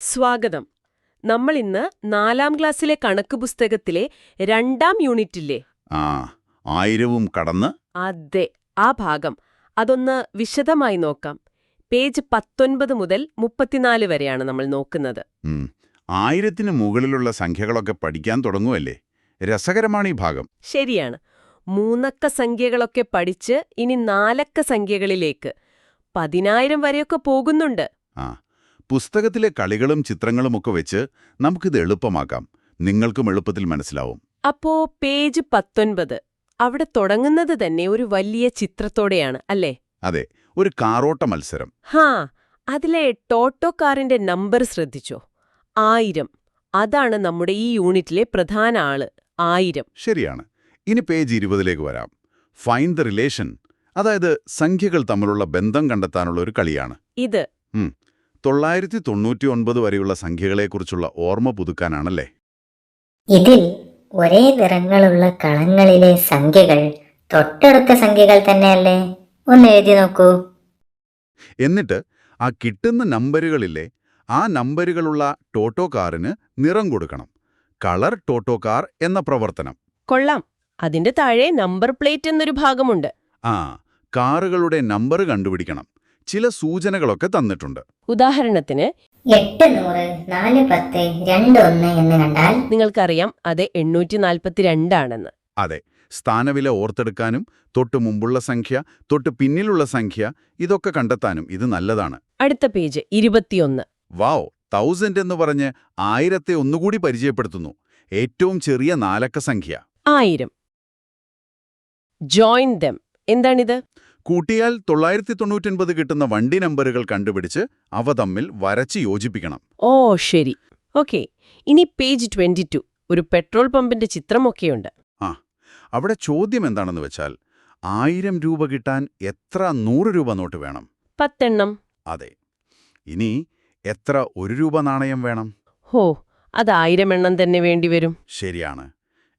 സ്വാഗതം. നമ്മൾ ഇന്ന് നാലാം ക്ലാസ്സിലെ കണക്ക് പുസ്തകത്തിലെ രണ്ടാം യൂണിറ്റില്ലേ? ആ ആയിരവും കടന്ന്. അതെ ആ ഭാഗം. അതൊന്ന് വിശദമായി നോക്കാം. പേജ് പത്തൊൻപത് മുതൽ മുപ്പത്തിനാല് വരെയാണ് നമ്മൾ നോക്കുന്നത്. ഉം, ആയിരത്തിന് മുകളിലുള്ള സംഖ്യകളൊക്കെ പഠിക്കാൻ തുടങ്ങുമല്ലേ രസകരമാണ് ഈ ഭാഗം. ശരിയാണ്. മൂന്നക്ക സംഖ്യകളൊക്കെ പഠിച്ച് ഇനി നാലക്ക സംഖ്യകളിലേക്ക് പതിനായിരം വരെയൊക്കെ പോകുന്നുണ്ട്. ആ പുസ്തകത്തിലെ കളികളും ചിത്രങ്ങളും ഒക്കെ വെച്ച് നമുക്കിത് എളുപ്പമാക്കാം. നിങ്ങൾക്കും എളുപ്പത്തിൽ മനസ്സിലാവും. അപ്പോ പേജ് പത്തൊൻപത്. അവിടെ തുടങ്ങുന്നത് തന്നെ ഒരു വലിയ ചിത്രത്തോടെയാണ് അല്ലേ? അതെ ഒരു കാറോട്ട മത്സരം. ഹാ അതിലെ ടോട്ടോ കാറിന്റെ നമ്പർ ശ്രദ്ധിച്ചോ? ആയിരം. അതാണ് നമ്മുടെ ഈ യൂണിറ്റിലെ പ്രധാന ആൾ. ആയിരം. ശരിയാണ്. ഇനി പേജ് ഇരുപതിലേക്ക് വരാം. ഫൈൻഡ് ദ റിലേഷൻ അതായത് സംഖ്യകൾ തമ്മിലുള്ള ബന്ധം കണ്ടെത്താനുള്ള ഒരു കളിയാണ്. ഇത്. തൊള്ളായിരത്തി തൊണ്ണൂറ്റി ഒൻപത് വരെയുള്ള സംഖ്യകളെക്കുറിച്ചുള്ള ഓർമ്മ പുതുക്കാനാണല്ലേ? ഇതിൽ ഒരേ നിറങ്ങളുള്ള കളങ്ങളിലെ സംഖ്യകൾ തൊട്ടടുത്ത സംഖ്യകൾ തന്നെയല്ലേ? ഒന്ന് എഴുതി നോക്കൂ. എന്നിട്ട് ആ കിട്ടുന്ന നമ്പറുകളിലെ ആ നമ്പറുകളുള്ള ടോട്ടോ കാറിന് നിറം കൊടുക്കണം. കളർ ടോട്ടോ കാർ എന്ന പ്രവർത്തനം. കൊള്ളാം. അതിന്റെ താഴെ നമ്പർ പ്ലേറ്റ് എന്നൊരു ഭാഗമുണ്ട്. ആ കാറുകളുടെ നമ്പർ കണ്ടുപിടിക്കണം. ചില സൂചനകളൊക്കെ തന്നിട്ടുണ്ട്. ഉദാഹരണത്തിന് എട്ട് നൂറ് നാല് പത്ത് രണ്ട് ഒന്ന് എന്ന് കണ്ടാൽ നിങ്ങൾക്കറിയാം അത് എണ്ണൂറ്റി നാൽപ്പത്തിരണ്ടാണെന്ന് അതെ സ്ഥാനവില ഓർത്തെടുക്കാനും തൊട്ടു മുമ്പുള്ള സംഖ്യ തൊട്ടു പിന്നിലുള്ള സംഖ്യ ഇതൊക്കെ കണ്ടെത്താനും ഇത് നല്ലതാണ്. അടുത്ത പേജ് ഇരുപത്തിയൊന്ന്. വാവ് തൗസൻഡ് എന്ന് പറഞ്ഞ് ആയിരത്തെ ഒന്നുകൂടി പരിചയപ്പെടുത്തുന്നു. ഏറ്റവും ചെറിയ നാലക്ക സംഖ്യ. ആയിരം. Join them. എന്താണിത്? കൂട്ടിയാൽ തൊള്ളായിരത്തി തൊണ്ണൂറ്റൊൻപത് കിട്ടുന്ന വണ്ടി നമ്പറുകൾ കണ്ടുപിടിച്ച് അവ തമ്മിൽ വരച്ച് യോജിപ്പിക്കണം. ഓ ശരി. ഓക്കെ. ഇനി പേജ് ട്വന്റി ടു. ഒരു പെട്രോൾ പമ്പിന്റെ ചിത്രമൊക്കെയുണ്ട്. ആ അവിടെ ചോദ്യം എന്താണെന്ന് വെച്ചാൽ ആയിരം രൂപ കിട്ടാൻ എത്ര നൂറ് രൂപ നോട്ട് വേണം? പത്തെണ്ണം. അതെ. ഇനി എത്ര ഒരു രൂപ നാണയം വേണം? ഹോ അത് ആയിരം എണ്ണം തന്നെ വേണ്ടിവരും ശരിയാണ്.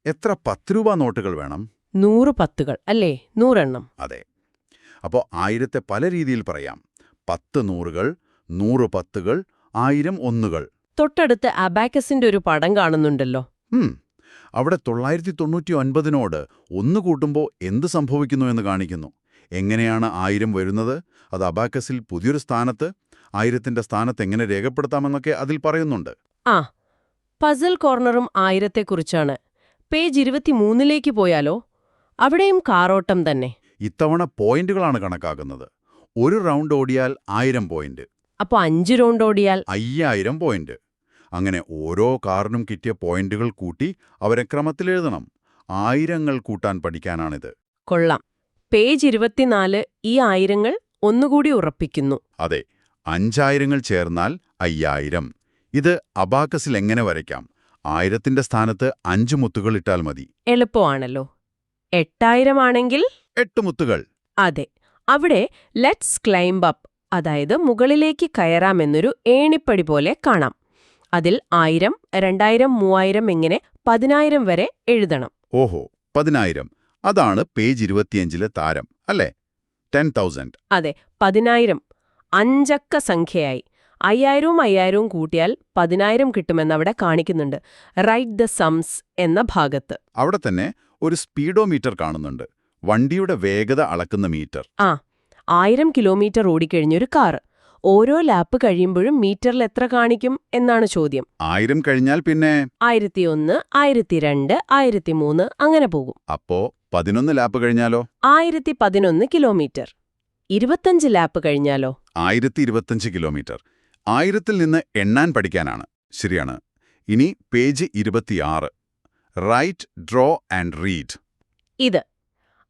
എത്ര പത്ത് രൂപ നോട്ടുകൾ വേണം? നൂറ് പത്തുകൾ. അല്ലേ? നൂറെണ്ണം. അതെ. അപ്പോൾ ആയിരത്തെ പല രീതിയിൽ പറയാം. പത്ത് നൂറുകൾ നൂറ് പത്തുകൾ ആയിരം ഒന്നുകൾ. തൊട്ടടുത്ത് അബാക്കസിന്റെ ഒരു പടം കാണുന്നുണ്ടല്ലോ. അവിടെ തൊള്ളായിരത്തി തൊണ്ണൂറ്റി ഒൻപതിനോട് ഒന്ന് കൂട്ടുമ്പോൾ എന്ത് സംഭവിക്കുന്നു എന്ന് കാണിക്കുന്നു. എങ്ങനെയാണ് ആയിരം വരുന്നത്? അത് അബാക്കസിൽ പുതിയൊരു സ്ഥാനത്ത് ആയിരത്തിന്റെ സ്ഥാനത്ത് എങ്ങനെ രേഖപ്പെടുത്താമെന്നൊക്കെ അതിൽ പറയുന്നുണ്ട്. ആ പസൽ കോർണറും ആയിരത്തെക്കുറിച്ചാണ്. പേജ് ഇരുപത്തിമൂന്നിലേക്ക് പോയാലോ? അവിടെയും കാറോട്ടം തന്നെ. ഇത്തവണ പോയിന്റുകളാണ് കണക്കാക്കുന്നത്. ഒരു റൗണ്ട് ഓടിയാൽ ആയിരം പോയിന്റ്. അപ്പോൾ അഞ്ച് റൗണ്ട് ഓടിയാൽ അയ്യായിരം പോയിന്റ്. അങ്ങനെ ഓരോ കാറിനും കിട്ടിയ പോയിന്റുകൾ കൂട്ടി അവരെ ക്രമത്തിൽ എഴുതണം. ആയിരങ്ങൾ കൂട്ടാൻ പഠിക്കാനാണിത്. കൊള്ളാം. പേജ് ഇരുപത്തിനാല് ഈ ആയിരങ്ങൾ ഒന്നുകൂടി ഉറപ്പിക്കുന്നു. അതെ അഞ്ചായിരങ്ങൾ ചേർന്നാൽ അയ്യായിരം. ഇത് അബാക്കസിൽ എങ്ങനെ വരയ്ക്കാം? ആയിരത്തിന്റെ സ്ഥാനത്ത് അഞ്ച് മുത്തുകൾ ഇട്ടാൽ മതി. എളുപ്പമാണല്ലോ. എട്ടായിരമാണെങ്കിൽ എട്ട് മുത്തുകൾ. അതെ. അവിടെ ലെറ്റ്സ് ക്ലൈംബ് അപ്പ് അതായത് മുകളിലേക്ക് കയറാമെന്നൊരു ഏണിപ്പടി പോലെ കാണാം. അതിൽ ആയിരം രണ്ടായിരം മൂവായിരം എങ്ങനെ പതിനായിരം വരെ എഴുതണം. ഓഹോ പതിനായിരം. അതാണ് പേജ് ഇരുപത്തിയഞ്ചിലെ താരം അല്ലേ? Ten thousand. അതെ പതിനായിരം. അഞ്ചക്ക സംഖ്യയായി. അയ്യായിരവും അയ്യായിരവും കൂട്ടിയാൽ പതിനായിരം കിട്ടുമെന്നവിടെ കാണിക്കുന്നുണ്ട്. റൈറ്റ് ദ സംസ് എന്ന ഭാഗത്ത്. അവിടെ തന്നെ ഒരു സ്പീഡോമീറ്റർ കാണുന്നുണ്ട്. വണ്ടിയുടെ വേഗത അളക്കുന്ന മീറ്റർ. ആ ആയിരം കിലോമീറ്റർ ഓടിക്കഴിഞ്ഞൊരു കാർ. ഓരോ ലാപ്പ് കഴിയുമ്പോഴും മീറ്ററിൽ എത്ര കാണിക്കും എന്നാണ് ചോദ്യം. ആയിരം കഴിഞ്ഞാൽ പിന്നെ? ആയിരത്തി ഒന്ന് ആയിരത്തി രണ്ട് ആയിരത്തി മൂന്ന് അങ്ങനെ പോകും. അപ്പോ പതിനൊന്ന് ലാപ്പ് കഴിഞ്ഞാലോ? ആയിരത്തി പതിനൊന്ന് കിലോമീറ്റർ. ഇരുപത്തഞ്ച് ലാപ്പ് കഴിഞ്ഞാലോ? ആയിരത്തി ഇരുപത്തഞ്ച് കിലോമീറ്റർ. ആയിരത്തിൽ നിന്ന് എണ്ണാൻ പഠിക്കാനാണ്. ശരിയാണ്. ഇനി പേജ് ഇരുപത്തിയാറ്. Write draw and read. ഇത്.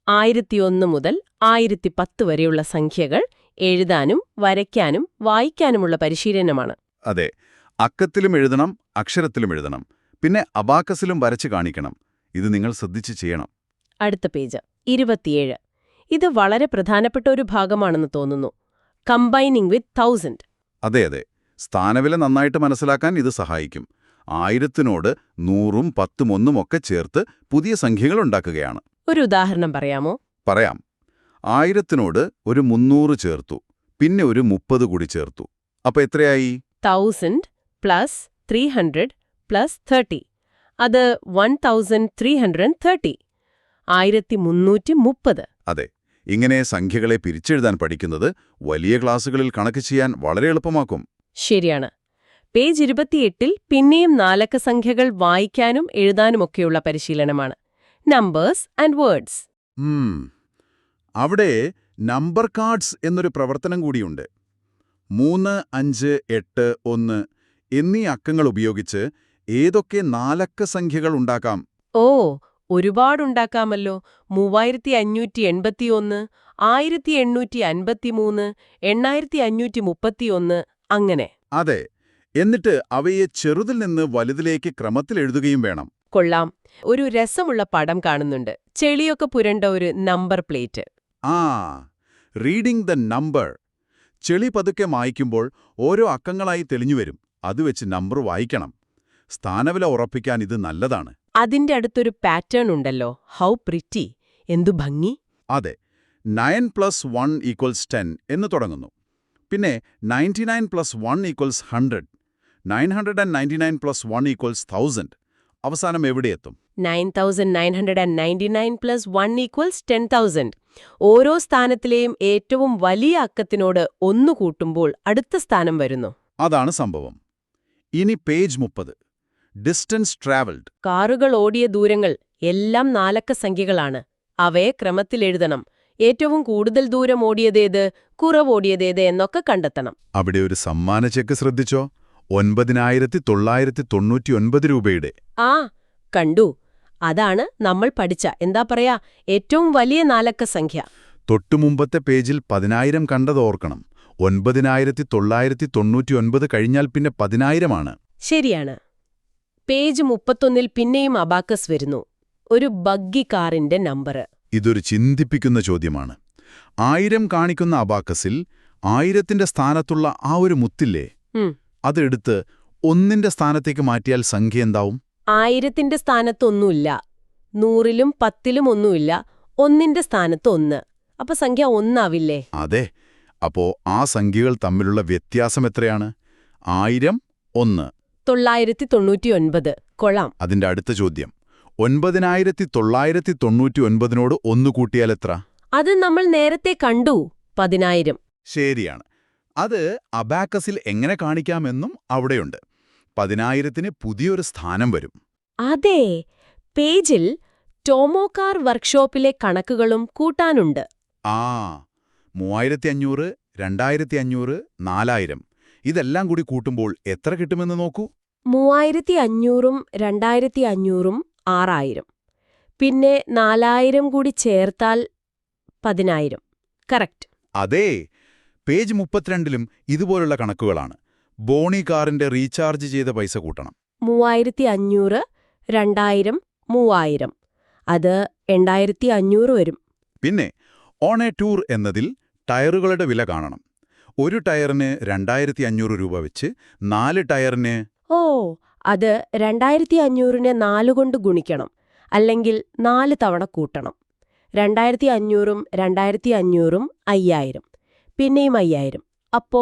ആയിരത്തിയൊന്ന് മുതൽ ആയിരത്തി പത്ത് വരെയുള്ള സംഖ്യകൾ എഴുതാനും വരയ്ക്കാനും വായിക്കാനുമുള്ള പരിശീലനമാണ്. അതെ അക്കത്തിലും എഴുതണം അക്ഷരത്തിലും എഴുതണം. പിന്നെ അബാക്കസിലും വരച്ച് കാണിക്കണം. ഇത് നിങ്ങൾ ശ്രദ്ധിച്ച് ചെയ്യണം. അടുത്ത പേജ് ഇരുപത്തിയേഴ്. ഇത് വളരെ പ്രധാനപ്പെട്ട ഒരു ഭാഗമാണെന്ന് തോന്നുന്നു. കമ്പൈനിങ് വിത്ത് തൗസൻഡ് അതെ അതെ. സ്ഥാനവില നന്നായിട്ട് മനസ്സിലാക്കാൻ ഇത് സഹായിക്കും. ആയിരത്തിനോട് നൂറും പത്തും ഒന്നുമൊക്കെ ചേർത്ത് പുതിയ സംഖ്യകൾ ഉണ്ടാക്കുകയാണ്. ഒരു ഉദാഹരണം പറയാമോ? പറയാം. ആയിരത്തിനോട് ഒരു മുന്നൂറ് ചേർത്തു. പിന്നെ ഒരു മുപ്പത് കൂടി ചേർത്തു. അപ്പൊ എത്രയായി? Thousand plus three hundred plus thirty അത് one thousand three hundred thirty ആയിരത്തി മുന്നൂറ്റി മുപ്പത് അതെ. ഇങ്ങനെ സംഖ്യകളെ പിരിച്ചെഴുതാൻ പഠിക്കുന്നത് വലിയ ക്ലാസ്സുകളിൽ കണക്ക് ചെയ്യാൻ വളരെ എളുപ്പമാക്കും. ശരിയാണ്. പേജ് ഇരുപത്തിയെട്ടിൽ പിന്നെയും നാലക്ക സംഖ്യകൾ വായിക്കാനും എഴുതാനുമൊക്കെയുള്ള പരിശീലനമാണ്. Numbers and words Hmm. അവിടെ നമ്പർ കാർഡ്സ് എന്നൊരു പ്രവർത്തനം കൂടിയുണ്ട്. മൂന്ന് അഞ്ച് എട്ട് ഒന്ന് എന്നീ അക്കങ്ങൾ ഉപയോഗിച്ച് ഏതൊക്കെ നാലക്ക സംഖ്യകൾ ഉണ്ടാക്കാം? ഓ ഒരുപാടുണ്ടാക്കാമല്ലോ. മൂവായിരത്തി അഞ്ഞൂറ്റി എൺപത്തിയൊന്ന് ആയിരത്തി എണ്ണൂറ്റി അൻപത്തിമൂന്ന് എണ്ണായിരത്തി അഞ്ഞൂറ്റി മുപ്പത്തിയൊന്ന് അങ്ങനെ. അതെ. എന്നിട്ട് അവയെ ചെറുതിൽ നിന്ന് വലുതിലേക്ക് ക്രമത്തിൽ എഴുതുകയും വേണം. കൊള്ളാം. ഒരു രസമുള്ള പടം കാണുന്നുണ്ട്. ചെളിയൊക്കെ പുരണ്ട ഒരു നമ്പർ പ്ലേറ്റ്. ആ റീഡിംഗ് ദ നമ്പർ. ചെളി പതുക്കെ മായ്ക്കുമ്പോൾ ഓരോ അക്കങ്ങളായി തെളിഞ്ഞു വരും. അത് വെച്ച് നമ്പർ വായിക്കണം. സ്ഥാനവില ഉറപ്പിക്കാൻ ഇത് നല്ലതാണ്. അതിന്റെ അടുത്തൊരു പാറ്റേൺ ഉണ്ടല്ലോ. How pretty. എന്തു ഭംഗി. അതെ. Nine plus one equals ten എന്ന് തുടങ്ങുന്നു. പിന്നെ ninety nine plus one equals hundred. Nine hundred and ninety nine plus one equals thousand. അവസാനം എവിടെയെത്തും nine thousand nine hundred and ninety nine plus one equals ten thousand. ഓരോ സ്ഥാനത്തിലെയും ഏറ്റവും വലിയ അക്കത്തിനോട് ഒന്നു കൂട്ടുമ്പോൾ അടുത്ത സ്ഥാനം വരുന്നു. അതാണ് സംഭവം. ഇനി പേജ് മുപ്പത്. Distance travelled. കാറുകൾ ഓടിയ ദൂരങ്ങൾ എല്ലാം നാലക്ക സംഖ്യകളാണ്. അവയെ ക്രമത്തിൽ എഴുതണം. ഏറ്റവും കൂടുതൽ ദൂരം ഓടിയതേത് കുറവോടിയതേത് എന്നൊക്കെ കണ്ടെത്തണം. അവിടെ ഒരു സമ്മാന ചെക്ക് ശ്രദ്ധിച്ചോ? ഒൻപതിനായിരത്തി തൊള്ളായിരത്തി തൊണ്ണൂറ്റിയൊൻപത് രൂപയുടെ. ആ കണ്ടു. അതാണ് നമ്മൾ പഠിച്ച എന്താ പറയാ ഏറ്റവും വലിയ നാലക്ക സംഖ്യ. തൊട്ടുമുമ്പത്തെ പേജിൽ പതിനായിരം കണ്ടത് ഓർക്കണം. ഒൻപതിനായിരത്തി തൊള്ളായിരത്തി തൊണ്ണൂറ്റിയൊൻപത് കഴിഞ്ഞാൽ പിന്നെ പതിനായിരമാണ്. ശരിയാണ്. പേജ് മുപ്പത്തൊന്നിൽ പിന്നെയും അബാക്കസ് വരുന്നു. ഒരു ബഗ്ഗി കാറിന്റെ നമ്പർ. ഇതൊരു ചിന്തിപ്പിക്കുന്ന ചോദ്യമാണ്. ആയിരം കാണിക്കുന്ന അബാക്കസിൽ ആയിരത്തിന്റെ സ്ഥാനത്തുള്ള ആ ഒരു മുത്തില്ലേ. അതെടുത്ത് ഒന്നിന്റെ സ്ഥാനത്തേക്ക് മാറ്റിയാൽ സംഖ്യ എന്താവും? ആയിരത്തിന്റെ സ്ഥാനത്തൊന്നുമില്ല നൂറിലും പത്തിലും ഒന്നുമില്ല. ഒന്നിന്റെ സ്ഥാനത്ത് ഒന്ന്. അപ്പൊ സംഖ്യ ഒന്നാവില്ലേ? അതെ. അപ്പോ ആ സംഖ്യകൾ തമ്മിലുള്ള വ്യത്യാസം എത്രയാണ്? ആയിരം ഒന്ന്. തൊള്ളായിരത്തി തൊണ്ണൂറ്റിയൊൻപത് കൊള്ളാം. അതിന്റെ അടുത്ത ചോദ്യം. ഒൻപതിനായിരത്തി തൊള്ളായിരത്തി തൊണ്ണൂറ്റി ഒൻപതിനോട് ഒന്ന് കൂട്ടിയാൽ എത്ര? അത് നമ്മൾ നേരത്തെ കണ്ടു. പതിനായിരം. ശരിയാണ്. അത് അബാക്കസിൽ എങ്ങനെ കാണിക്കാമെന്നും അവിടെയുണ്ട്. പതിനായിരത്തിന് പുതിയൊരു സ്ഥാനം വരും. അതെ പേജിൽ ടോമോകാർ വർക്ക്ഷോപ്പിലെ കണക്കുകളും കൂട്ടാനുണ്ട്. ആ മൂവായിരത്തി അഞ്ഞൂറ് രണ്ടായിരത്തി അഞ്ഞൂറ് നാലായിരം. ഇതെല്ലാം കൂടി കൂട്ടുമ്പോൾ എത്ര കിട്ടുമെന്ന് നോക്കൂ? മൂവായിരത്തി അഞ്ഞൂറും രണ്ടായിരത്തി അഞ്ഞൂറും ആറായിരം. പിന്നെ നാലായിരം കൂടി ചേർത്താൽ പതിനായിരം. കറക്റ്റ്. അതേ പേജ് മുപ്പത്തിരണ്ടിലും ഇതുപോലുള്ള കണക്കുകളാണ്. ബോണി കാറിന്റെ റീചാർജ് ചെയ്ത പൈസ കൂട്ടണം. മൂവായിരത്തി അഞ്ഞൂറ് രണ്ടായിരം മൂവായിരം. അത് എണ്ണായിരത്തി അഞ്ഞൂറ് വരും. പിന്നെ ഓൺ എ ടൂർ എന്നതിൽ ടയറുകളുടെ വില കാണണം. ഒരു ടയറിന് രണ്ടായിരത്തി അഞ്ഞൂറ് രൂപ വെച്ച് നാല് ടയറിന് ഓ അത് രണ്ടായിരത്തി അഞ്ഞൂറിനെ നാലുകൊണ്ട് ഗുണിക്കണം. അല്ലെങ്കിൽ നാല് തവണ കൂട്ടണം. രണ്ടായിരത്തി അഞ്ഞൂറും രണ്ടായിരത്തി അഞ്ഞൂറും അയ്യായിരം. പിന്നെയും അയ്യായിരം. അപ്പോ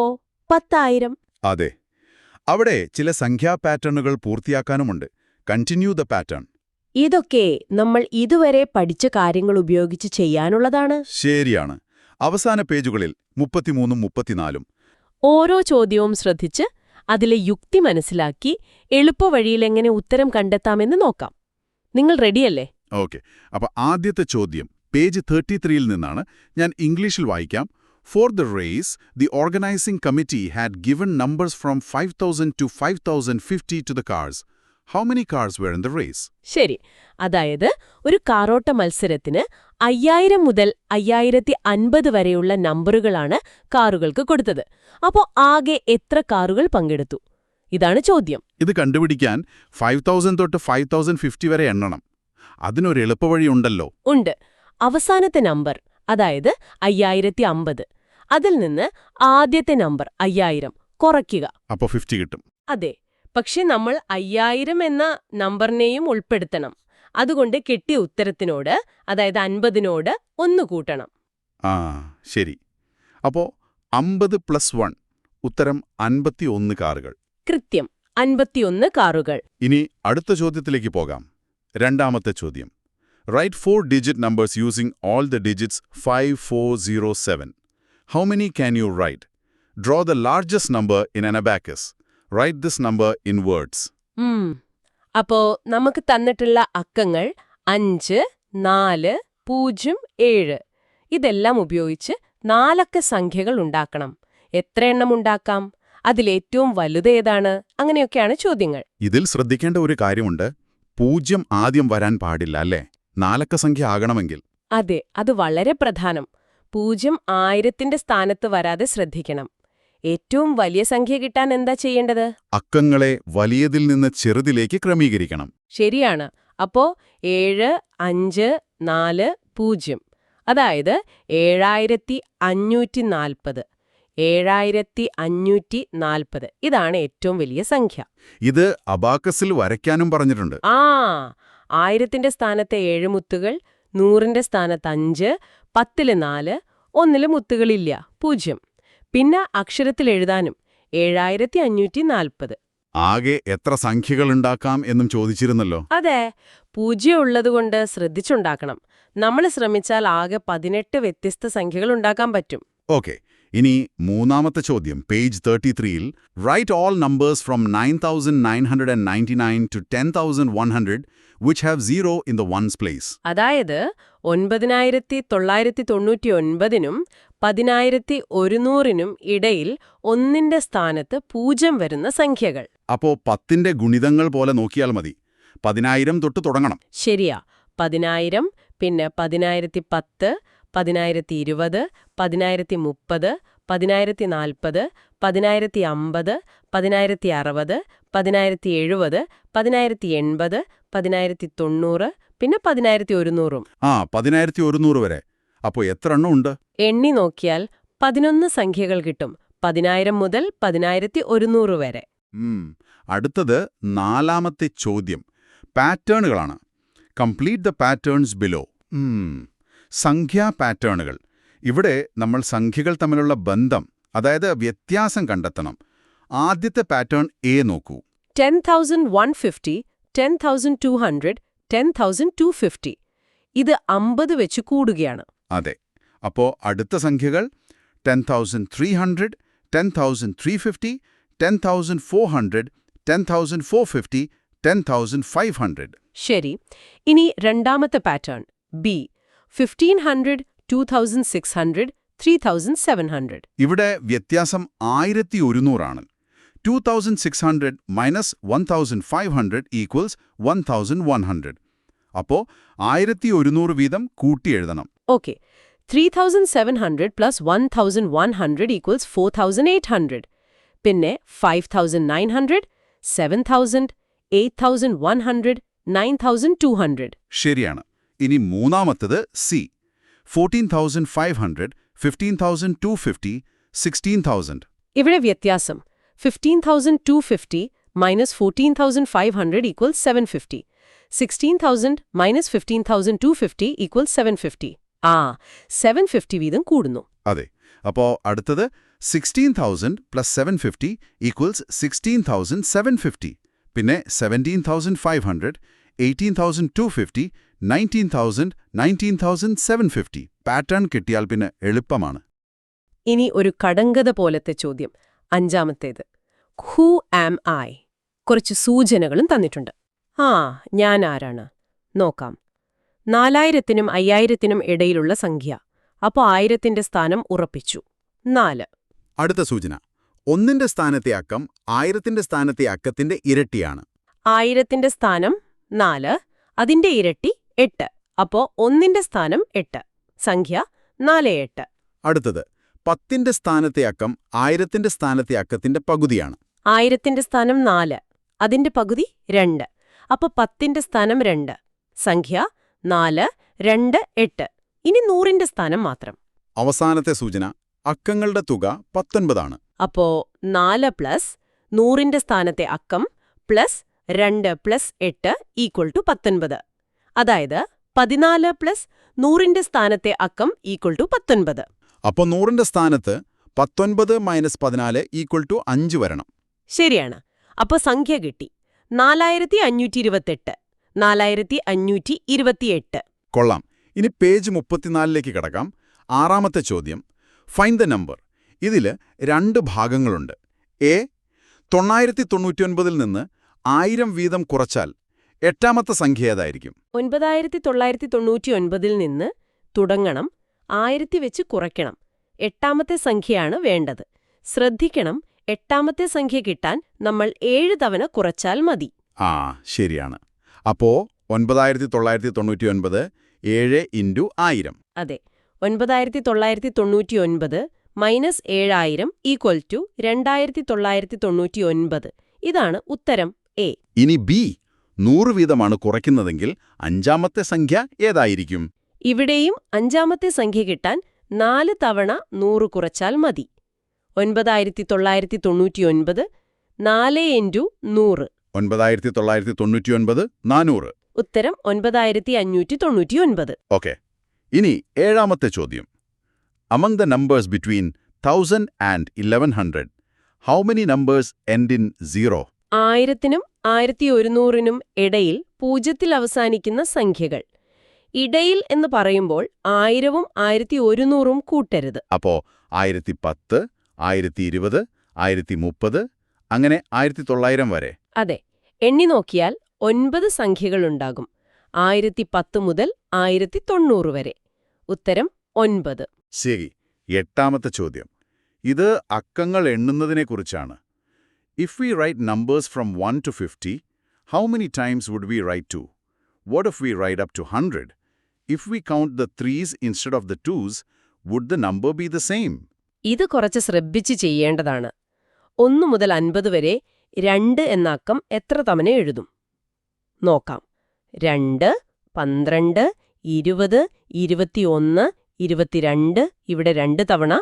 പത്തായിരം. അതെ. അവിടെ ചില സംഖ്യാ പാറ്റേണുകൾ പൂർത്തിയാക്കാനുമുണ്ട്. കണ്ടിന്യൂ ദ പാറ്റേൺ ഇതൊക്കെ നമ്മൾ ഇതുവരെ പഠിച്ച കാര്യങ്ങൾ ഉപയോഗിച്ച് ചെയ്യാനുള്ളതാണ്. ശരിയാണ്. അവസാന പേജുകളിൽ മുപ്പത്തിമൂന്നും മുപ്പത്തിനാലും. ഓരോ ചോദ്യവും ശ്രദ്ധിച്ച് അതിലെ യുക്തി മനസ്സിലാക്കി എളുപ്പവഴിയിൽ എങ്ങനെ ഉത്തരം കണ്ടെത്താമെന്ന് നോക്കാം. നിങ്ങൾ റെഡിയല്ലേ? ഓക്കെ. അപ്പൊ ആദ്യത്തെ ചോദ്യം പേജ് തേർട്ടി ത്രീയിൽ നിന്നാണ്. ഞാൻ ഇംഗ്ലീഷിൽ വായിക്കാം. For the race the organising committee had given numbers from five thousand to five thousand fifty to the cars how many cars were in the race ശരി. അതായത് ഒരു കാറോട്ട മത്സരത്തിന് അയ്യായിരം മുതൽ അയ്യായിരത്തി അൻപത് വരെയുള്ള നമ്പറുകളാണ് കാറുകൾക്ക് കൊടുത്തത്. അപ്പോൾ ആകെ എത്ര കാറുകൾ പങ്കെടുത്തു? ഇതാണ് ചോദ്യം. ഇത് കണ്ടുപിടിക്കാൻ ഫൈവ് തൗസൻഡ് തൊട്ട് ഫൈവ് തൗസൻഡ് ഫിഫ്റ്റി വരെ എണ്ണണം. അതിനൊരു എളുപ്പവഴി ഉണ്ടല്ലോ. ഉണ്ട്. അവസാനത്തെ നമ്പർ അതായത് അയ്യായിരത്തി അമ്പത് അതിൽ നിന്ന് ആദ്യത്തെ നമ്പർ അയ്യായിരം കുറയ്ക്കുക. അപ്പോൾ ഫിഫ്റ്റി കിട്ടും. അതെ. പക്ഷെ നമ്മൾ അയ്യായിരം എന്ന നമ്പറിനെയും ഉൾപ്പെടുത്തണം. അതുകൊണ്ട് കിട്ടിയ ഉത്തരത്തിനോട് അതായത് അൻപതിനോട് ഒന്ന് കൂട്ടണം. ആ ശരി. അപ്പോ അമ്പത് പ്ലസ് വൺ ഉത്തരം അൻപത്തി ഒന്ന് കാറുകൾ. കൃത്യം അൻപത്തിയൊന്ന് കാറുകൾ. ഇനി അടുത്ത ചോദ്യത്തിലേക്ക് പോകാം. രണ്ടാമത്തെ ചോദ്യം. Write four digit numbers using all the digits five four zero seven many can you write draw the largest number in an abacus write this number in words um. അപ്പോ നമുക്ക് തന്നിട്ടുള്ള അക്കങ്ങൾ അഞ്ച് നാല് പൂജ്യം ഏഴ്. ഇതെല്ലാം ഉപയോഗിച്ച് നാലക്ക സംഖ്യകൾ ഉണ്ടാക്കണം. എത്ര എണ്ണം ഉണ്ടാക്കാം? അതിലേറ്റവും വലുതേതാണ് അങ്ങനെയൊക്കെയാണ് ചോദ്യങ്ങൾ. ഇതിൽ ശ്രദ്ധിക്കേണ്ട ഒരു കാര്യമുണ്ട്. പൂജ്യം ആദ്യം വരാൻ പാടില്ല അല്ലേ? നാലക്ക സംഖ്യ ആകണമെങ്കിൽ. അതെ അത് വളരെ പ്രധാനം. പൂജ്യം ആയിരത്തിന്റെ സ്ഥാനത്ത് വരാതെ ശ്രദ്ധിക്കണം. ഏറ്റവും വലിയ സംഖ്യ കിട്ടാൻ എന്താ ചെയ്യേണ്ടത്? അക്കങ്ങളെ വലിയതിൽ നിന്ന് ചെറുതിലേക്ക് ക്രമീകരിക്കണം. ശരിയാണ്. അപ്പോ ഏഴ് അഞ്ച് നാല് പൂജ്യം. അതായത് ഏഴായിരത്തി അഞ്ഞൂറ്റി നാൽപ്പത് ഏഴായിരത്തി അഞ്ഞൂറ്റി നാൽപ്പത് ഇതാണ് ഏറ്റവും വലിയ സംഖ്യ. ഇത് അബാക്കസിൽ വരയ്ക്കാനും പറഞ്ഞിട്ടുണ്ട്. ആ ആയിരത്തിന്റെ സ്ഥാനത്തെ ഏഴ് മുത്തുകൾ നൂറിന്റെ സ്ഥാനത്ത് അഞ്ച് പത്തിൽ നാല് ഒന്നിൽ മുത്തുകളില്ല പൂജ്യം. പിന്നെ അക്ഷരത്തിൽ എഴുതാനും ഏഴായിരത്തി അഞ്ഞൂറ്റി നാൽപ്പത് ആകെ എത്ര സംഖ്യകൾ ഉണ്ടാക്കാം എന്നും ചോദിച്ചിരുന്നല്ലോ. അതെ പൂജ്യം ഉള്ളതുകൊണ്ട് ശ്രദ്ധിച്ചുണ്ടാക്കണം. നമ്മൾ ശ്രമിച്ചാൽ ആകെ പതിനെട്ട് വ്യത്യസ്ത സംഖ്യകൾ ഉണ്ടാക്കാൻ പറ്റും. ഓക്കെ. ഇനി മൂന്നാമത്തെ ചോദ്യം പേജ് തേർട്ടി ത്രീയിൽ write all numbers from nine thousand nine hundred and ninety nine to ten thousand one hundred which have zero in the ones place അതായത് ഒൻപതിനായിരത്തി തൊള്ളായിരത്തി തൊണ്ണൂറ്റി ഒൻപതിനും പതിനായിരത്തി ഒരുന്നൂറിനും ഇടയിൽ ഒന്നിന്റെ സ്ഥാനത്ത് പൂജ്യം വരുന്ന സംഖ്യകൾ. അപ്പോ പത്തിന്റെ ഗുണിതങ്ങൾ പോലെ നോക്കിയാൽ മതി. പതിനായിരം തൊട്ട് തുടങ്ങണം. ശരിയാ. പതിനായിരം പിന്നെ പതിനായിരത്തി പത്ത് പതിനായിരത്തി ഇരുപത് പതിനായിരത്തി മുപ്പത് പതിനായിരത്തി നാൽപ്പത് പതിനായിരത്തി അമ്പത് പതിനായിരത്തി അറുപത് പതിനായിരത്തി എഴുപത് പതിനായിരത്തി എൺപത് പതിനായിരത്തി തൊണ്ണൂറ് പിന്നെ പതിനായിരത്തി ഒരുന്നൂറും ആ പതിനായിരത്തി ഒരുന്നൂറ് വരെ. അപ്പോൾ എത്ര എണ്ണം ഉണ്ട്? എണ്ണി നോക്കിയാൽ പതിനൊന്ന് സംഖ്യകൾ കിട്ടും. പതിനായിരം മുതൽ പതിനായിരത്തി ഒരുന്നൂറ് വരെ. അടുത്തത് നാലാമത്തെ ചോദ്യം. പാറ്റേണുകളാണ്. Complete the patterns below. സംഖ്യാ പാറ്റേണുകൾ. ഇവിടെ നമ്മൾ സംഖ്യകൾ തമ്മിലുള്ള ബന്ധം അതായത് വ്യത്യാസം കണ്ടെത്തണം. ആദ്യത്തെ പാറ്റേൺ എ നോക്കൂ. Ten thousand one fifty ten thousand two hundred ten thousand two fifty. ഇത് അമ്പത് വെച്ച് കൂടുകയാണ്. അതെ. അപ്പോ അടുത്ത സംഖ്യകൾ ten thousand three hundred ten thousand three fifty ten thousand four hundred ten thousand four fifty ten thousand five hundred. ശരി. ഇനി രണ്ടാമത്തെ pattern B fifteen two thousand six hundred three thousand seven hundred ഇവിടെ വ്യത്യാസം ആയിരത്തി ഒരുന്നൂറാണ് two thousand six hundred minus one thousand five hundred equals one thousand one hundred അപ്പോൾ ആയിരത്തി ഒരുന്നൂറ് വീതം കൂട്ടി എഴുതണം. Okay three thousand seven hundred plus one thousand one hundred equals four thousand eight hundred പിന്നെ five thousand nine hundred seven thousand eight thousand one hundred nine thousand two hundred ശരിയാണ്. ഇനി മൂന്നാമത്തത് C. Fourteen thousand five hundred fifteen thousand two fifty sixteen thousand ഇവിടെ വ്യത്യാസം. Fifteen thousand two fifty minus fourteen thousand five hundred equal seven fifty sixteen thousand minus fifteen thousand two fifty equal seven fifty ആ seven fifty വീതം കൂടുന്നു. അതെ. അപ്പോ അടുത്തത് sixteen thousand plus seven fifty equals sixteen thousand seven fifty പിന്നെ seventeen thousand five hundred eighteen thousand two fifty nineteen thousand nineteen thousand seven fifty pattern കിട്ടിയാൽ പിന്നെ എളുപ്പമാണ്. ഇനി ഒരു കടങ്കഥ പോലത്തെ ചോദ്യം. അഞ്ചാമത്തേത്. ഹൂ ആം ഐ കുറച്ച് സൂചനകളും തന്നിട്ടുണ്ട്. ആ ഞാൻ ആരാണ്? നോക്കാം. നാലായിരത്തിനും അയ്യായിരത്തിനും ഇടയിലുള്ള സംഖ്യ. അപ്പോൾ ആയിരത്തിന്റെ സ്ഥാനം ഉറപ്പിച്ചു. നാല്. അടുത്ത സൂചന. ഒന്നിന്റെ സ്ഥാനത്തെ അക്കം ആയിരത്തിന്റെ സ്ഥാനത്തെ അക്കത്തിന്റെ ഇരട്ടിയാണ്. ആയിരത്തിന്റെ സ്ഥാനം നാല്. അതിന്റെ ഇരട്ടി എട്ട്. അപ്പോ ഒന്നിന്റെ സ്ഥാനം എട്ട്. സംഖ്യ നാല് എട്ട്. അടുത്തത്. പത്തിന്റെ സ്ഥാനത്തെ അക്കം ആയിരത്തിന്റെ സ്ഥാനത്തെ അക്കത്തിന്റെ പകുതിയാണ്. ആയിരത്തിന്റെ സ്ഥാനം നാല്. അതിന്റെ പകുതി രണ്ട്. അപ്പൊ പത്തിന്റെ സ്ഥാനം രണ്ട്. സംഖ്യ നാല് രണ്ട് എട്ട്. ഇനി നൂറിന്റെ സ്ഥാനം മാത്രം. അവസാനത്തെ സൂചന. അക്കങ്ങളുടെ തുക പത്തൊൻപതാണ്. അപ്പോ നാല് പ്ലസ് നൂറിന്റെ സ്ഥാനത്തെ അക്കം പ്ലസ് രണ്ട് പ്ലസ് എട്ട് ഈക്വൽ ടു പത്തൊൻപത്. അതായത് പതിനാല് പ്ലസ് നൂറിന്റെ സ്ഥാനത്തെ അക്കം ഈക്വൽ ടു പത്തൊൻപത്. അപ്പോൾ നൂറിന്റെ സ്ഥാനത്ത് പത്തൊൻപത് മൈനസ് പതിനാല് ഈക്വൽ ടു അഞ്ച് വരണം. ശരിയാണ്. അപ്പൊ സംഖ്യ കിട്ടി. നാലായിരത്തി അഞ്ഞൂറ്റി ഇരുപത്തെട്ട് നാലായിരത്തി അഞ്ഞൂറ്റി ഇരുപത്തിയെട്ട് കൊള്ളാം. ഇനി പേജ് മുപ്പത്തിനാലിലേക്ക് കിടക്കാം. ആറാമത്തെ ചോദ്യം. ഫൈൻ ദ നമ്പർ ഇതിൽ രണ്ട് ഭാഗങ്ങളുണ്ട്. എ തൊള്ളായിരത്തി തൊണ്ണൂറ്റിയൊൻപതിൽ നിന്ന് ആയിരം വീതം കുറച്ചാൽ എട്ടാമത്തെ സംഖ്യ ഏതായിരിക്കും? ഒൻപതായിരത്തി തൊള്ളായിരത്തി തൊണ്ണൂറ്റി ഒൻപതിൽ നിന്ന് തുടങ്ങണം ആയിരത്തി വെച്ച് കുറയ്ക്കണം. എട്ടാമത്തെ സംഖ്യയാണ് വേണ്ടത്. ശ്രദ്ധിക്കണം എട്ടാമത്തെ സംഖ്യ കിട്ടാൻ നമ്മൾ ഏഴ് തവണ കുറച്ചാൽ മതി. ആ ശരിയാണ്. അപ്പോ ഒൻപതായിരത്തി തൊള്ളായിരത്തി തൊണ്ണൂറ്റി ഒൻപത് ഏഴ് ഇന്റു ആയിരം. അതെ ഒൻപതായിരത്തി തൊള്ളായിരത്തി തൊണ്ണൂറ്റി ഒൻപത് മൈനസ് ഏഴായിരം ഈക്വൽ ടു രണ്ടായിരത്തി തൊള്ളായിരത്തി തൊണ്ണൂറ്റി ഒൻപത് ഇതാണ് ഉത്തരം എ. ഇനി ബി നൂറ് വീതമാണ് കുറയ്ക്കുന്നതെങ്കിൽ അഞ്ചാമത്തെ സംഖ്യ ഏതായിരിക്കും? ഇവിടെയും അഞ്ചാമത്തെ സംഖ്യ കിട്ടാൻ നാല് തവണ നൂറ് കുറച്ചാൽ മതി. ഒൻപതായിരത്തി തൊള്ളായിരത്തി തൊണ്ണൂറ്റിയൊൻപത് നാല് ഇന്റു നൂറ്. ഒൻപതായിരത്തി തൊള്ളായിരത്തി തൊണ്ണൂറ്റിയൊൻപത് നാനൂറ്. ഉത്തരം ഒൻപതായിരത്തി അഞ്ഞൂറ്റി തൊണ്ണൂറ്റിയൊൻപത് ഓക്കെ. ഇനി ഏഴാമത്തെ ചോദ്യം. Among the numbers between thousand and eleven hundred how many numbers end in zero ആയിരത്തിനും ആയിരത്തി ഒരുന്നൂറിനും ഇടയിൽ പൂജ്യത്തിൽ അവസാനിക്കുന്ന സംഖ്യകൾ. ഇടയിൽ എന്ന് പറയുമ്പോൾ ആയിരവും ആയിരത്തി ഒരുന്നൂറും കൂട്ടരുത്. അപ്പോ ആയിരത്തി പത്ത് ആയിരത്തി ഇരുപത് ആയിരത്തി മുപ്പത് അങ്ങനെ ആയിരത്തി തൊള്ളായിരം വരെ. അതെ. എണ്ണി നോക്കിയാൽ ഒൻപത് സംഖ്യകളുണ്ടാകും ആയിരത്തി പത്ത് മുതൽ ആയിരത്തി തൊണ്ണൂറ് വരെ. ഉത്തരം ഒൻപത്. ശരി. എട്ടാമത്തെ ചോദ്യം. ഇത് അക്കങ്ങൾ എണ്ണുന്നതിനെക്കുറിച്ചാണ് if we write numbers from one to fifty how many times would we write two what if we write up to hundred if we count the threes instead of the twos would the number be the same ഇത് കുറച്ച് ശ്രദ്ധിച്ച് ചെയ്യേണ്ടതാണ്. ഒന്നു മുതൽ അൻപത് വരെ രണ്ട് എന്ന അക്കം എത്ര തവണ എഴുതും? നോക്കാം. രണ്ട് പന്ത്രണ്ട് ഇരുപത് ഇരുപത്തിയൊന്ന് ഇരുപത്തിരണ്ട് ഇവിടെ രണ്ട് തവണ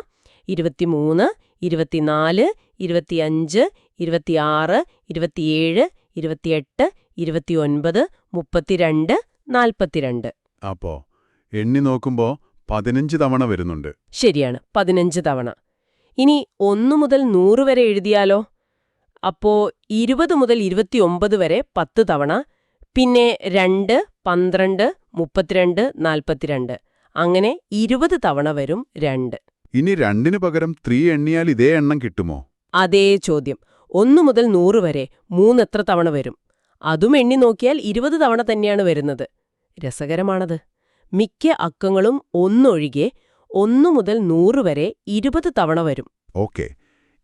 ഇരുപത്തിമൂന്ന് ഇരുപത്തിനാല് ഇരുപത്തിയഞ്ച് ഇരുപത്തിയാറ് ഇരുപത്തിയേഴ് ഇരുപത്തിയെട്ട് ഇരുപത്തിയൊൻപത് മുപ്പത്തിരണ്ട് നാൽപ്പത്തിരണ്ട്. അപ്പോ എണ്ണി നോക്കുമ്പോ പതിനഞ്ച് തവണ വരുന്നുണ്ട്. ശരിയാണ് പതിനഞ്ച് തവണ. ഇനി ഒന്നു മുതൽ നൂറ് വരെ എഴുതിയാലോ? അപ്പോ ഇരുപത് മുതൽ ഇരുപത്തിയൊമ്പത് വരെ പത്ത് തവണ പിന്നെ രണ്ട് പന്ത്രണ്ട് മുപ്പത്തിരണ്ട് നാൽപ്പത്തിരണ്ട്. അങ്ങനെ ഇരുപത് തവണ വരും രണ്ട്. ഇനി രണ്ടിനു പകരം ത്രീ എണ്ണിയാൽ ഇതേ എണ്ണം കിട്ടുമോ? അതേ ചോദ്യം. ഒന്നു മുതൽ നൂറ് വരെ മൂന്നെത്ര തവണ വരും. അതും എണ്ണി നോക്കിയാൽ ഇരുപത് തവണ തന്നെയാണ് വരുന്നത്. രസകരമാണത്. മിക്ക അക്കങ്ങളും ഒന്നൊഴികെ ഒന്നു മുതൽ നൂറ് വരെ ഇരുപത് തവണ വരും. ഓക്കെ.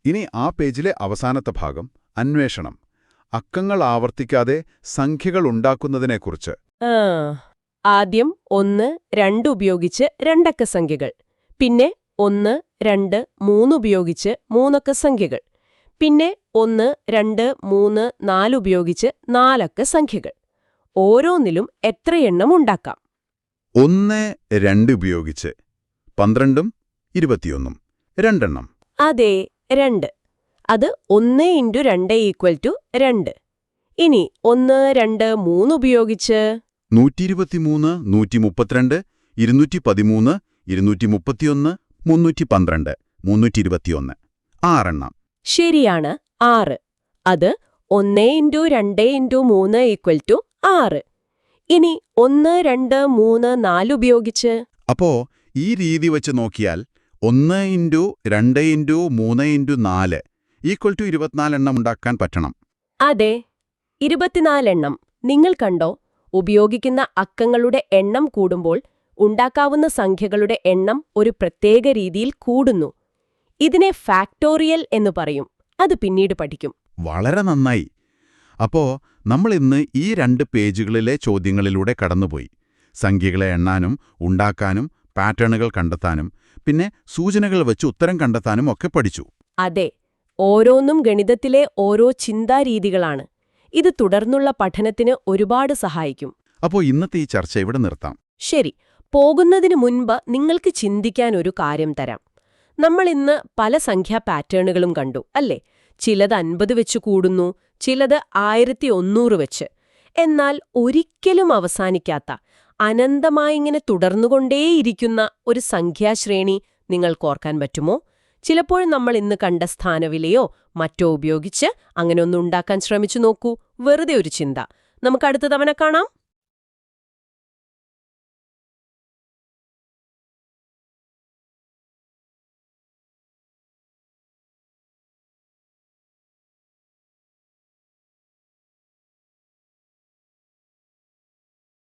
ഇനി ആ പേജിലെ അവസാനത്തെ ഭാഗം അന്വേഷണം. അക്കങ്ങൾ ആവർത്തിക്കാതെ സംഖ്യകൾ ഉണ്ടാക്കുന്നതിനെക്കുറിച്ച്. ആദ്യം ഒന്ന് രണ്ട് ഉപയോഗിച്ച് രണ്ടക്ക സംഖ്യകൾ. പിന്നെ ഒന്ന് രണ്ട് മൂന്ന് ഉപയോഗിച്ച് മൂന്നക്ക സംഖ്യകൾ. പിന്നെ ഒന്ന് രണ്ട് മൂന്ന് നാല് ഉപയോഗിച്ച് നാലക്ക സംഖ്യകൾ. ഓരോന്നിലും എത്ര എണ്ണം ഉണ്ടാക്കാം? ഒന്ന് രണ്ട് ഉപയോഗിച്ച് പന്ത്രണ്ടും ഇരുപത്തിയൊന്നും. രണ്ടെണ്ണം. അതെ രണ്ട്. അത് ഒന്ന് ഇന്റു രണ്ട് ഈക്വൽ ടു രണ്ട്. ഇനി ഒന്ന് രണ്ട് മൂന്ന് ഉപയോഗിച്ച് നൂറ്റിയിരുപത്തിമൂന്ന് നൂറ്റി മുപ്പത്തിരണ്ട് ഇരുന്നൂറ്റി പതിമൂന്ന് ഇരുന്നൂറ്റി മുപ്പത്തിയൊന്ന് മുന്നൂറ്റി പന്ത്രണ്ട് മുന്നൂറ്റി ഇരുപത്തിയൊന്ന് ആറെണ്ണം. ശരിയാണ് ആറ്. അത് ഒന്ന് ഇന്റു രണ്ട് ഇന്റു മൂന്ന് ഈക്വൽ ടു ആറ്. ഇനി ഒന്ന് രണ്ട് മൂന്ന് നാല് ഉപയോഗിച്ച്. അപ്പോ ഈ രീതി വെച്ച് നോക്കിയാൽ ഒന്ന് ഇന്റു രണ്ട് ഇന്റു മൂന്ന് ഇന്റു നാല് ഈക്വൽ ടു ഇരുപത്തിനാലെണ്ണം ഉണ്ടാക്കാൻ പറ്റണം. അതെ ഇരുപത്തിനാലെണ്ണം. നിങ്ങൾ കണ്ടോ ഉപയോഗിക്കുന്ന അക്കങ്ങളുടെ എണ്ണം കൂടുമ്പോൾ ഉണ്ടാക്കാവുന്ന സംഖ്യകളുടെ എണ്ണം ഒരു പ്രത്യേക രീതിയിൽ കൂടുന്നു. ഇതിനെ ഫാക്ടോറിയൽ എന്ന് പറയും. അത് പിന്നീട് പഠിക്കും. വളരെ നന്നായി. അപ്പോ നമ്മൾ ഇന്ന് ഈ രണ്ട് പേജുകളിലെ ചോദ്യങ്ങളിലൂടെ കടന്നുപോയി. സംഖ്യകളെ എണ്ണാനും ഉണ്ടാക്കാനും പാറ്റേണുകൾ കണ്ടെത്താനും പിന്നെ സൂചനകൾ വെച്ച് ഉത്തരം കണ്ടെത്താനും ഒക്കെ പഠിച്ചു. അതെ ഓരോന്നും ഗണിതത്തിലെ ഓരോ ചിന്താരീതികളാണ്. ഇത് തുടർന്നുള്ള പഠനത്തിന് ഒരുപാട് സഹായിക്കും. അപ്പോൾ ഇന്നത്തെ ഈ ചർച്ച ഇവിടെ നിർത്താം. ശരി പോകുന്നതിനു മുൻപ് നിങ്ങൾക്ക് ചിന്തിക്കാൻ ഒരു കാര്യം തരാം. നമ്മൾ ഇന്ന് പല സംഖ്യാ പാറ്റേണുകളും കണ്ടു അല്ലേ? ചിലത് അൻപത് വെച്ച് കൂടുന്നു ചിലത് ആയിരത്തി ഒന്നൂറ് വെച്ച്. എന്നാൽ ഒരിക്കലും അവസാനിക്കാത്ത അനന്തമായിങ്ങനെ തുടർന്നുകൊണ്ടേയിരിക്കുന്ന ഒരു സംഖ്യാശ്രേണി നിങ്ങൾക്ക് ഓർക്കാൻ പറ്റുമോ? ചിലപ്പോൾ നമ്മൾ ഇന്ന് കണ്ട സ്ഥാനവിലയോ മറ്റോ ഉപയോഗിച്ച് അങ്ങനെ ഒന്ന് ഉണ്ടാക്കാൻ ശ്രമിച്ചു നോക്കൂ. വെറുതെ ഒരു ചിന്ത. നമുക്ക് അടുത്ത തവണ കാണാം.